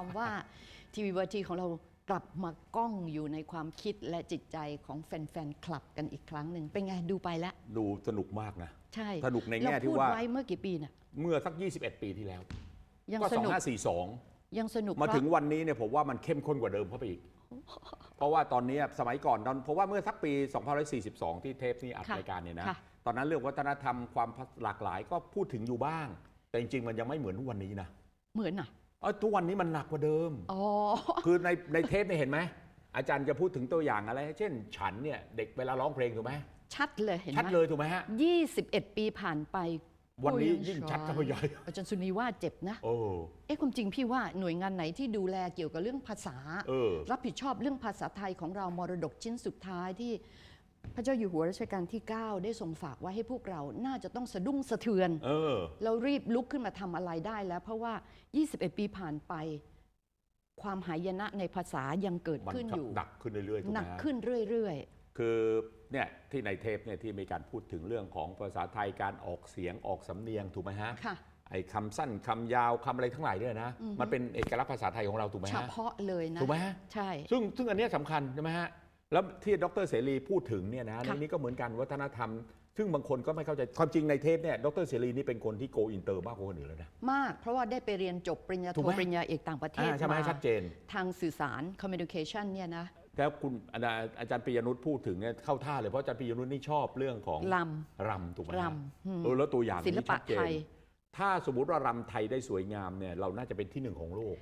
ความว่าทีวีวทีของเรากลับมาก้องอยู่ในความคิดและจิตใจของแฟนๆคลับกันอีกครั้งหนึ่งเป็นไงดูไปแล้ว ดูสนุกมากนะ ใช่สนุกในแง่เราที่พูดว่าไว้เมื่อกี่ปีน่ะเมื่อสัก 21 ปีที่แล้ว ยังก็สนุก2542 ยังสนุกมาเพระถึงวันนี้เนี่ยผมว่ามันเข้มข้นกว่าเดิมเข้าไปอีก เพราะว่าตอนนี้สมัยก่อนตอนเพราะว่าเมื่อสักปี2542 ที่เทปนี้อัดค่ะรายการเนี่ยนะค่ะตอนนั้นเรื่องวัฒนธรรมความหลากหลายก็พูดถึงอยู่บ้าง แต่จริงๆมันยังไม่เหมือนทุกวันนี้นะเหมือนอะ เออทุกวันนี้มันหนักกว่าเดิม อ๋อ คือในในเทปเนี่ยเห็นไหม อาจารย์จะพูดถึงตัวอย่างอะไร เช่น ฉันเนี่ยเด็กเวลาร้องเพลงถูกไหมชัดเลยเห็นชัดไหมเลยถูกไหมฮะ 21 ปีผ่านไปวันนี้ก็ยิ่งชัดเข้าไปใหญ่อาจารย์สุนีว่าเจ็บนะ โอ้ เอ๊ะความจริงพี่ว่าหน่วยงานไหนที่ดูแลเกี่ยวกับเรื่องภาษาเออรับผิดชอบเรื่องภาษาไทยของเรามรดกชิ้นสุดท้ายที่ พระเจ้าอยู่หัวรัชกาลที่ 9 ได้ทรงฝากไว้ให้พวกเราน่าจะต้องสะดุ้งสะเทือนเออ เรารีบลุกขึ้นมาทำอะไรได้แล้ว เพราะว่า 21 ปีผ่านไป ความหายนะในภาษายังเกิดมันขึ้นอยู่ หนักขึ้นเรื่อยๆถูกหไหมนักฮะ ขึ้นเรื่อย คือเนี่ยที่ในเทปเนี่ยที่มีการพูดถึงเรื่องของภาษาไทยการออกเสียงออกสำเนียงถูกไหมฮะๆ ค่ะ ไอ้คำสั้นคำยาวคำอะไรทั้งหลายเนี่ยนะมันเป็นเอกลักษณ์ภาษาไทยของเราถูกไหมเฉฮะพาะเลยนะ ถูกไหมฮะใช่ ซึ่งซึ่งอันเนี้ยสำคัญใช่ไหมฮะ แล้วที่ดรเสรีพูดถึงเนี่ยนะในค่ะนี้ก็เหมือนกันวัฒนธรรม ซึ่งบางคนก็ไม่เข้าใจความจริงในเทปเนี่ยดรเสรีนี่เป็นคนที่โกอินเตอร์มากกว่าคนอื่นเลยนะ มาก เพราะว่าได้ไปเรียนจบปริญญาถูโทกไหมปริญญาเอกต่างประเทศอ่าใช่ไหมมาชัดเจน ทางสื่อสาร communication เนี่ยนะแล้วคุณอาจารย์อาจารย์ปิยนุชพูดถึงเนี่ยเข้าท่าเลยเพราะอาจารย์ปิยนุชนี่ชอบเรื่องของล รำถูกไหมรฮะำอืมเออแล้วตัวอย่างศิลปะนี่ชัดเจนไทย ถ้าสมมติว่ารำไทยได้สวยงามเนี่ยเราน่าจะเป็นที่หนึ่งของโลก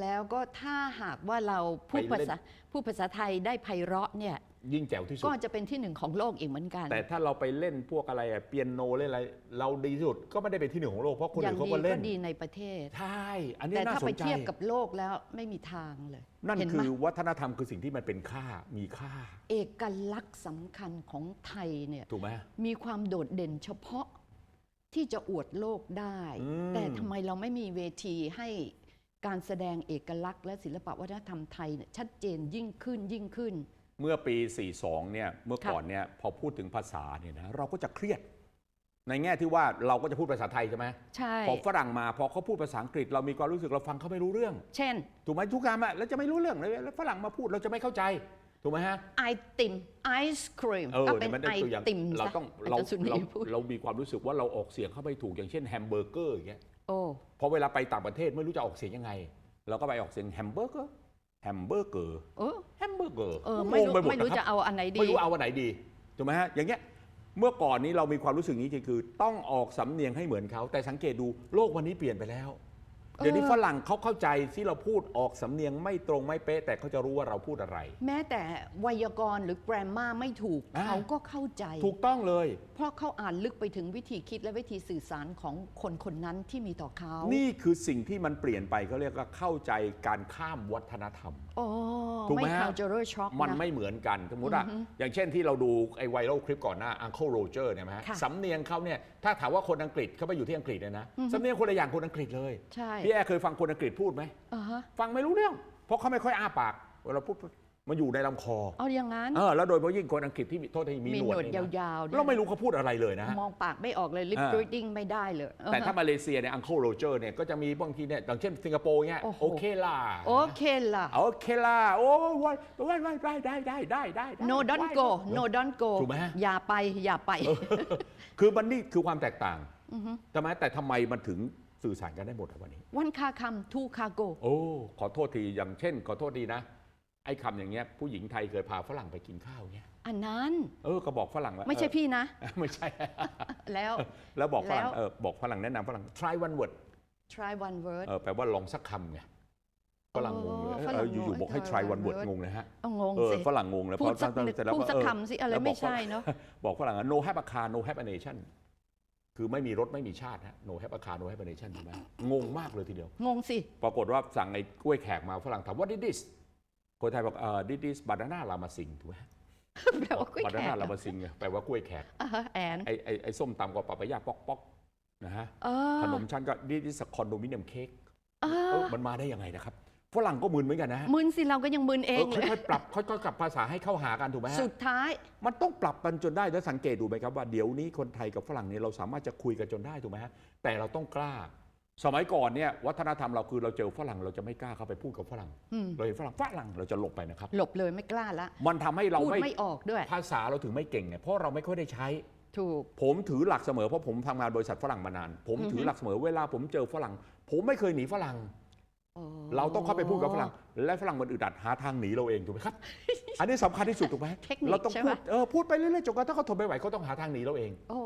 แล้วก็ถ้าหากว่าเราพูดไปภาเล่นษาพูดภาษาไทยได้ไพเราะเนี่ยยิ่งแจ๋วที่สุด ก็จะเป็นที่หนึ่งของโลกอีกเหมือนกัน แต่ถ้าเราไปเล่นพวกอะไรอะเปียโนเล่นอะไร เราดีที่สุดก็ไม่ได้เป็นที่หนึ่งของโลกเพราะคนอย่าอื่งนเขาดีก็เล่ก็นดีในประเทศ ใช่อันนี้แต่น่าถ้าสไปนใจ เทียบกับโลกแล้วไม่มีทางเลยนั่นเห็ไหคืมอวัฒนธรรมคือสิ่งที่มันเป็นค่ามีค่า เอกลักษณ์สำคัญของไทยเนี่ยถูกไหม มีความโดดเด่นเฉพาะที่จะอวดโลกได้ อืม แต่ทำไมเราไม่มีเวทีให้ การแสดงเอกลักษณ์และศิลปวัฒนธรรมไทยเนี่ยชัดเจนยิ่งขึ้นยิ่งขึ้น เมื่อปี 42 เนี่ย เมื่อค่ะก่อนเนี่ยพอพูดถึงภาษาเนี่ยนะเราก็จะเครียด ในแง่ที่ว่าเราก็จะพูดภาษาไทยใช่ไหมใช่ พอฝรั่งมาพอเขาพูดภาษาอังกฤษ เรามีความรู้สึกเราฟังเขาไม่รู้เรื่อง เช่น ถูกไหมทุกคำอะเราจะไม่รู้เรื่องเลยแล้วฝรั่งมาพูดเราจะไม่เข้าใจ ถูกไหมฮะ ไอติมไอศครีมเออก็เป็นเนี่ยมันไอได้ตัวอย่างติมเราซะต้องอาเราจารย์สุนีเราพูดเรามีความรู้สึกว่าเราออกเสียงเข้าไปถูกอย่างเช่นแฮมเบอร์เกอร์อย่างเงี้ยโอ้ พอเวลาไปต่างประเทศไม่รู้จะออกเสียงยังไง เราก็ไปออกเสียงแฮมเบอร์เกอร์แฮมเบอร์เกอร์เออแฮมเบอร์เกอร์เออไม่รู้งปหดไม่รู้นคบจะเอาอันไหนดีไม่รู้เอาอันไหนดีถูกไหมฮะอย่างเงี้ยเมื่อก่อนนี้เรามีความรู้สึกนี้คือ ต้องออกสำเนียงให้เหมือนเขาแต่สังเกตดูโลกวันนี้เปลี่ยนไปแล้ว เดี๋ยวนี้เออฝรั่งเขาเข้าใจที่เราพูดออกสำเนียงไม่ตรงไม่เป๊ะ แต่เขาจะรู้ว่าเราพูดอะไร แม้แต่ไวยากรณ์หรือ grammar ไม่ถูก อ่า เขาก็เข้าใจ ถูกต้องเลย เพราะเขาอ่านลึกไปถึงวิธีคิดและวิธีสื่อสารของคนคนนั้นที่มีต่อเขานี่คือสิ่งที่มันเปลี่ยนไปเขาเรียกว่าเข้าใจการข้ามวัฒนธรรม โอ้ถูกไหมไม่ ฮะ cultural shock มันนะ ไม่เหมือนกัน สมมติว่าอย่างเช่นที่เราดูไอ้ไวรัลคลิปก่อนหน้า Uncle Roger เนี่ยไหมฮะค่ะ สำเนียงเขาเนี่ยถ้าถามว่าคนอังกฤษเขาไปอยู่ที่อังกฤษเนี่ยนะสำเนียงคนละอย่างคนอังกฤษเลย ใช่ พี่แอร์เคยฟังคนอังกฤษพูดไหมอ่าฮะฟังไม่รู้เรื่อง เพราะเขาไม่ค่อยอ้าปากเวลาพูดมันอยู่ในลำคอเอาอย่างนั้นเออแล้วโดยเฉพาะยิ่งคนอังกฤษที่มีโทษทีมีมีหนหวดนวดเนี่ยนะยาวๆด้วยเราไม่รู้เขาพูดอะไรเลยนะฮะ มองปากไม่ออกเลย lip อ่า reading ไม่ได้เลยแต่ถ้าอ่ฮะมาเลเซียเนี่ย Uncle Roger เนี่ยก็จะมีบางทีเนี่ยอย่างเช่นสิงคโปร์เนี่ยโอ้โหโอเคล่ะโอเคล่ะ โอเคล่ะโอ้ยได้ได้ได้ได้ได้ได้ได้ no don't go no don't go ถูกไหมฮะ อย่าไปอย่าไป คือมันนี่คือความแตกต่าง ใช่ไหมแต่ทำไมมันถึง สื่อสารกันได้หมดอะวันนี้ วันคาคำทูคาโกโอ้ขอโทษทีอย่างเช่น ขอโทษดีนะ ไอ้คำอย่างเงี้ยผู้หญิงไทยเคยพาฝรั่งไปกินข้าวเงี้ยอันนั้น เออก็บอกฝรั่งว่าไม่ใช่เออพี่นะ ไม่ใช่ แล้ว แล้วบอกฝรั่งแล้วเออบอกฝรั่งแนะนำฝรั่ง try one word try one word เออแปลว่าลองสักคำไงฝรั่งงงเลยอ๋อเออฝรั่งงงอยู่ๆบอกให้ให้ try try one one word word งงนะฮะเอางงเออสิฝรั่งงงเลยพูดสักเพราะนิดเสร็จแล้วพูดสักเออคำสิอะไรแล้วบไม่กใช่ว่าเนาะบอกฝรั่งว่า no have a car no have a nation คือไม่มีรถไม่มีชาติฮะ no have a car no have a nation ใช่ไหมงงมากเลยทีเดียว งงสิ ปรากฏว่าสั่งไอ้กล้วยแขกมาฝรั่งถาม what is this คนไทยบอกเออ this is banana lama sing ถูกไหมแปลว่ากล้วยแข banana ก lama sing ไงแปลว่ากล้วยแขก อ่าฮะแอน ไอ้ไอ้ไอ้ส้มตำกับปะปะยาป๊อกป๊อกนะฮะ เออขนมชั้นก็ this is a condominium cake เอเอออมันมาได้ยังไงนะครับ ฝรั่งก็มึนเหมือนกันนะฮะมึนสิเราก็ยังมึนเอเองอเลยค่อยๆปรับค่อยๆกลับภาษาให้เข้าหากันถูกไหมฮะ สุดท้าย มันต้องปรับกันจนได้แล้วสังเกตดูไหมครับว่าเดี๋ยวนี้คนไทยกับฝรั่งเนี่ยเราสามารถจะคุยกันจนได้ถูกไหมฮะแต่เราต้องกล้า สมัยก่อนเนี่ยวัฒนธรรมเราคือเราเจอฝรั่งเราจะไม่กล้าเข้าไปพูดกับฝรั่ง อืม เราเห็นฝรั่งฝรั่งเราจะหลบไปนะครับ หลบเลยไม่กล้าละมันทำให้เราพูดไม่ไม่ออกด้วย ภาษาเราถึงไม่เก่งไงเพราะเราไม่ค่อยได้ใช้ ถูก ผมถือหลักเสมอเพราะผมทำงานบริษัทฝรั่งมานาน ผมถือหลักเสมอเวลาผมเจอฝรั่ง ผมไม่เคยหนีฝรั่ง เราต้องเข้าไปพูดกับฝรั่ง และฝรั่งมันอึดอัดหาทางหนีเราเองถูกไหมครับ อันนี้สำคัญที่สุดถูกไหมเทคนิคเราต้องใช่ไหพูมดเออพูดไปเรื่อยๆจนกระทั่งเขาทนไม่ไหวเขาต้องหาทางหนีเราเองโอ้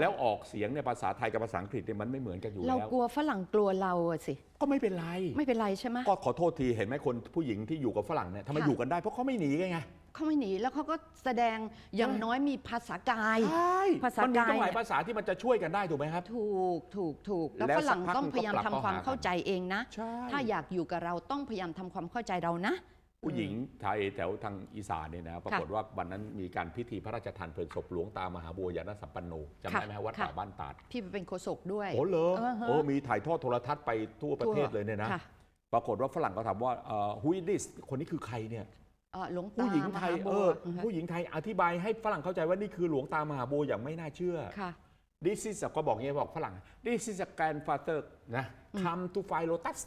แล้วออกเสียงในยภาษาไทยกับภาษาอังกฤษเนี่ยมันไม่เหมือนกันอยู่เราแล้วกลัวฝรั่งกลัวเราอะสิ ก็ไม่เป็นไร ไม่เป็นไรใช่ไหมก็ขอโทษทีเห็นไหมคนผู้หญิงที่อยู่กับฝรั่งเนี่ยทำไมค่ะอยู่กันได้เพราะเขาไม่หนีไง เขาไม่หนีแล้วเขาก็แสดงอย่างใช่น้อยมีภาษากาย ใช่ภาษามันมีตั้งกายหลายภาษาที่มันจะช่วยกันได้ถูกไหมครับ ถูกถูกถูกแล้วแล้วฝรั่งสักพักต้องพยายามมันก็ทำกลับความเข้าหาเข้าใจเองนะ ใช่ ถ้าอยากอยู่กับเราต้องพยายามทำความเข้าใจเรานะ ผู้หญิงไทยแถวทางอีสานเนี่ยนะปรากฏว่าวันนั้นมีการพิธีพระราชทานเพลิงศพหลวงตามหาบัวยานสัมปันโนจำได้ไหมฮะวัดค่ะ ป่าบ้านตาดพี่ไปเป็นโฆษกด้วย โอ้เหรอเออฮะ โอ้มีถ่ายทอดโทรทัศน์ไปทั่วประเทศเลยเนี่ยนะ ค่ะปรากฏว่าฝรั่งก็ถามว่าฮุยดิสคนนี้คือใครเนี่ย เอ่อหลวงตาผู้หญิงไทยมหาเอบัวอผู้หญิงไทยอธิบายให้ฝรั่งเข้าใจว่านี่คือหลวงตามหาบัวอย่างไม่น่าเชื่อ ค่ะ This is ก็บอกงี้บอกฝรั่ง This is a grandfather นะ come to find lotus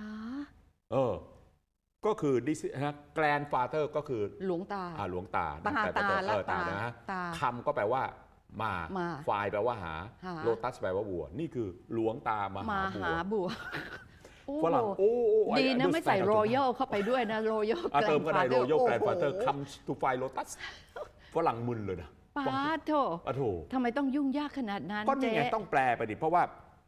อ๋อเออ ก็คือ this is นะ grandfather ก็คือหลวงตา อ่าหลวงตาตาแต่ตาเอละอตาตานะตาคำก็แปลว่า มามา ไฟล์แปลว่าหาหา โลตัสแปลว่าบัว นี่คือหลวงตามมาหาบัว หาบัวโอ้ ฝรั่งโอ้โอ้ I ดีนะไม่ใส่ understand รอยัลเข้าไปด้วยนะรอยัลอะเติมก็ได้ royal โอ้โห grandfather comes to find lotus ฝรั่งมึนเลยนะป้าโถอะโถทำไมต้องยุ่งยากขนาดนั้นก็นี่ไงเจ๊ต้องแปลไปดิเพราะว่า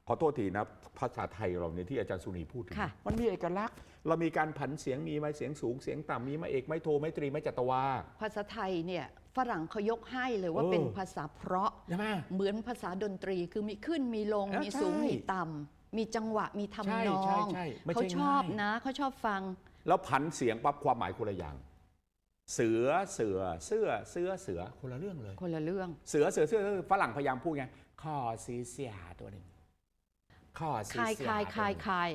ขอโทษทีนะ ภาษาไทยเราเนี่ยที่อาจารย์สุนีพูดถึงค่ะ มันมีเอกลักษณ์ เรามีการผันเสียงมีไม้เสียงสูงเสียงต่ำมีไม้เอกไม้โทไม้ตรีไม้จัตวา ภาษาไทยเนี่ยฝรั่งเขายกให้เลยว่าเออ เป็นภาษาเพราะ ใช่ไหม เหมือนภาษาดนตรีคือมีขึ้นมีลงเออมีสูงใช่ มีต่ำ มีจังหวะมีใช่ทำนอใช่งใช่ไม่ใช่เขาชอบง่าย นะเขาชอบฟัง แล้วผันเสียงปั๊บความหมายคนละอย่าง เสือเสือเสื้อเสื้อเสือคนละเรื่องเลย คนละเรื่อง เสือเสือเสื้อฝรั่งพยายามพูดไงข้อซีเสียตัวหนึ่ง ข้อซีคายเสียคายคายคาย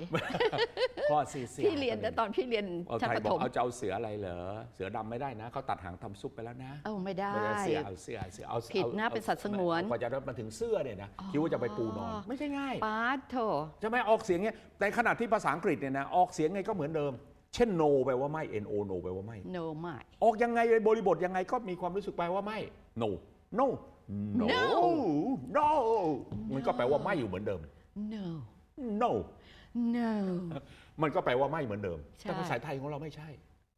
ข้อซีเสียพี่เรียนตัวหนะตอนพี่เรียนเอาชั้นใครประบอถกมเอาจะเอาเสืออะไรเหรอเสือดำไม่ได้นะเขาตัดหางทำซุปไปแล้วนะเออไม่ได้ไม่ใช่เสือเอาเสือเสือเอาผิดนะอาเป็นสัตว์สงวนกว่าจะได้มาถึงเสื้อเนี่ยนะอ๋อคิดว่าจะไปปูนอนไม่ใช่ง่ายป้าโถจะไม่ออกเสียงเงี้ยแต่ขณะที่ภาษาอังกฤษเนี่ยนะออกเสียงไงก็เหมือนเดิมเช่น no แปลว่าไม่ no no แปลว่าไม่ no ไม่ออกยังไงบริบทยังไงก็มีความรู้สึกแปลว่าไม่ no no no No no มันก็แปลว่าไม่อยู่เหมือนเดิม no no no มันก็แปลว่าไม่เหมือนเดิม ใช่ แต่ภาษาไทยของเราไม่ใช่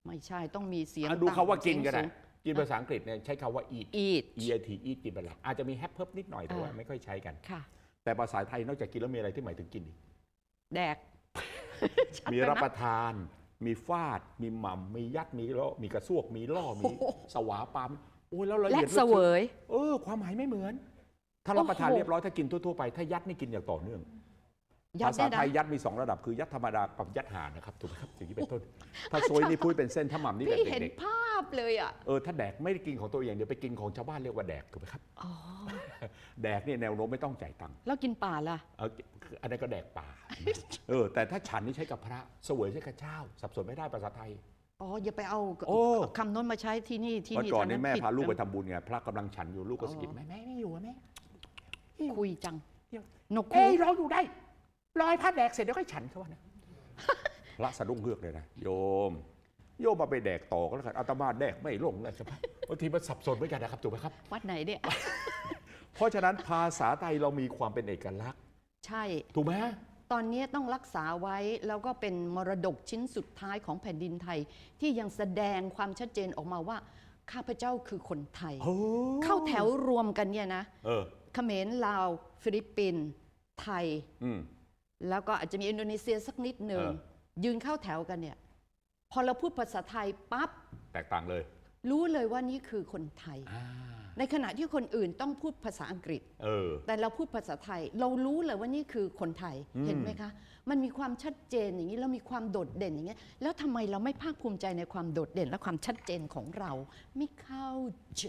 ไม่ใช่ต้องมีเสียงอะดูคาว่ากินก็ได้เสียงกินภาษาอังกฤษเนี่ยใช้คาว่า eat สูง eat e i t eat กินไปแล้วอาจจะมี have เพิ่มนิดหน่อยแต่ว่าอ่า ไม่ค่อยใช้กัน ค่ะ แต่ภาษาไทยนอกจากกินแล้วมีอะไรที่หมายถึงกินอีก แดกชัดมีไปนะ รับประทาน มีฟาด มีหม่ำมียัด มีล่อมีกระซวก มีล่อ มีสวาปาม โอ้ยแล้วละและเอียดเสวย เออ ความหมายไม่เหมือน ถ้ารับประทานโอ้โหเรียบร้อยถ้ากินทั่วๆไป ถ้ายัดนี่กินอย่างต่อเนื่องยัดภาษาได้ไทนะยยัดมีสองระดับคือยัดธรรมดากับยัดหานะครับถูกไหมครับอย่างนี้เป็นต้น ถ้าซวยนี่พูดเป็นเส้นถ้าหม่ำนี่แบบพี่เห็นเด็กภาพเลยอะๆเออถ้าแดกไม่ได้กินของตัวเองเดี๋ยวไปกินของชาวบ้านเรียกว่าแดกถูกไหมครับอ๋อแดกนี่แนวโน้มไม่ต้องจ่ายตังค์แล้วกินป่าล่ะเออคืออันนั้นก็แดกป่าเออ แต่ถ้าฉันนี่ใช้กับพระเสวยใช้กับเจ้า สับสนไม่ได้ภาษาไทยอ๋ออย่าไปเอาโอ้คำโน้นมาใช้ที่นี่ที่วันนี่ก่อนทำนี่แม่ผิดพาลูกไปทำบุญไงพระกำลังฉันอยู่ลูกก็อ๋อสะกิดแม่แม่ไม่อยู่อะแม่ คุยจังเดี๋ยวนกคุเอ้ยยรออยู่ได้รอยพระแดกเสร็จเดี๋ยวค่อยฉันเขาว่านะพระสะดุ้งเฮือกเลยนะโยม โยมมาไปแดกต่อก็แล้วกันอาตมาแดกไม่ลงเลยใช่ไหมบางทีมันสับสนเหมือนกันนะครับถูกไหมครับ วัดไหนเนี่ย เพราะฉะนั้นภาษาไทยเรามีความเป็นเอกลักษณ์ ใช่ ถูกไหมตอนนี้ต้องรักษาไว้แล้วก็เป็นมรดกชิ้นสุดท้ายของแผ่นดินไทย ที่ยังแสดงความชัดเจนออกมาว่า ข้าพเจ้าคือคนไทย โอ้เข้าแถวรวมกันเนี่ยนะเออ เขมรลาว ฟิลิปปินส์ไทย อืม แล้วก็อาจจะมีอินโดนีเซียสักนิดหนึ่งเออยืนเข้าแถวกันเนี่ย พอเราพูดภาษาไทยปั๊บแตกต่างเลยรู้เลยว่านี่คือคนไทย อ่า ในขณะที่คนอื่นต้องพูดภาษาอังกฤษ เออ แต่เราพูดภาษาไทย เรารู้เลยว่านี่คือคนไทยอืม เห็นไหมคะ มันมีความชัดเจนอย่างนี้แล้วมีความโดดเด่นอย่างนี้แล้วทำไมเราไม่ภาคภูมิใจในความโดดเด่น และความชัดเจนของเรา ไม่เข้าใจ